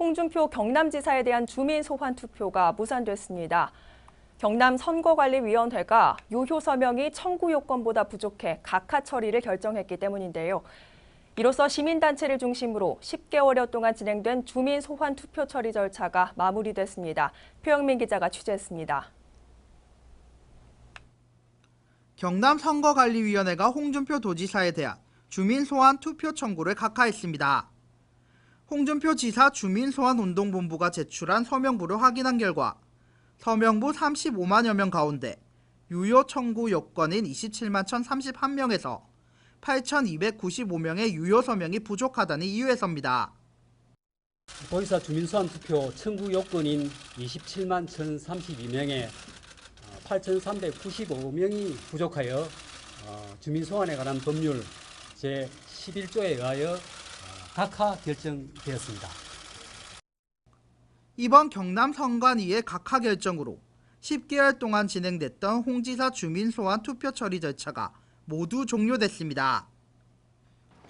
홍준표 경남지사에 대한 주민 소환 투표가 무산됐습니다. 경남 선거관리위원회가 유효 서명이 청구 요건보다 부족해 각하 처리를 결정했기 때문인데요. 이로써 시민단체를 중심으로 10개월여 동안 진행된 주민 소환 투표 처리 절차가 마무리됐습니다. 표영민 기자가 취재했습니다. 경남 선거관리위원회가 홍준표 도지사에 대한 주민 소환 투표 청구를 각하했습니다. 홍준표 지사 주민 소환 운동본부가 제출한 서명부를 확인한 결과 서명부 35만여 명 가운데 유효 청구 요건인 27만 1,031명에서 8,295명의 유효 서명이 부족하다는 이유에서입니다. 도지사 주민소환 투표 청구 요건인 27만 1,032명에 8,395명이 부족하여 어, 주민소환에 관한 법률 제11조에 의하여 어, 각하 결정되었습니다. 이번 경남 선관위의 각하 결정으로 10개월 동안 진행됐던 홍지사 주민 소환 투표 처리 절차가 모두 종료됐습니다.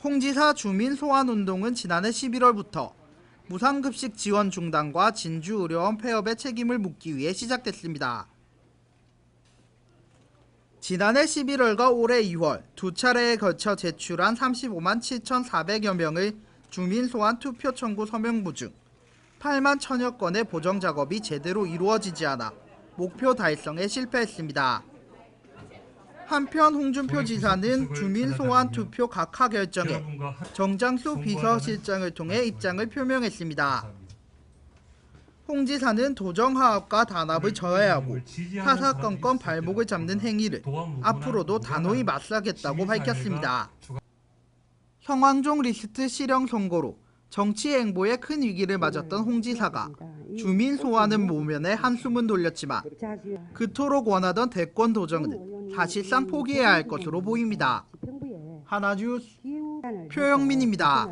홍지사 주민 소환 운동은 지난해 11월부터 무상급식 지원 중단과 진주의료원 폐업의 책임을 묻기 위해 시작됐습니다. 지난해 11월과 올해 2월 두 차례에 걸쳐 제출한 35만 7,400여 명의 주민 소환 투표 청구 서명부 중 8만 천여 건의 보정 작업이 제대로 이루어지지 않아 목표 달성에 실패했습니다. 한편 홍준표 지사는 주민 소환 투표 각하 결정에 정장수 비서실장을 통해 입장을 표명했습니다. 홍 지사는 도정화합과 단합을 저해하고 사사건건 발목을 잡는 행위를 앞으로도 단호히 맞서겠다고 밝혔습니다. 성황종 리스트 실형 선고로 정치 행보에 큰 위기를 맞았던 홍 지사가 주민 소환은 모면에 한숨은 돌렸지만 그토록 원하던 대권 도전은 사실상 포기해야 할 것으로 보입니다. 하나뉴스 표영민입니다.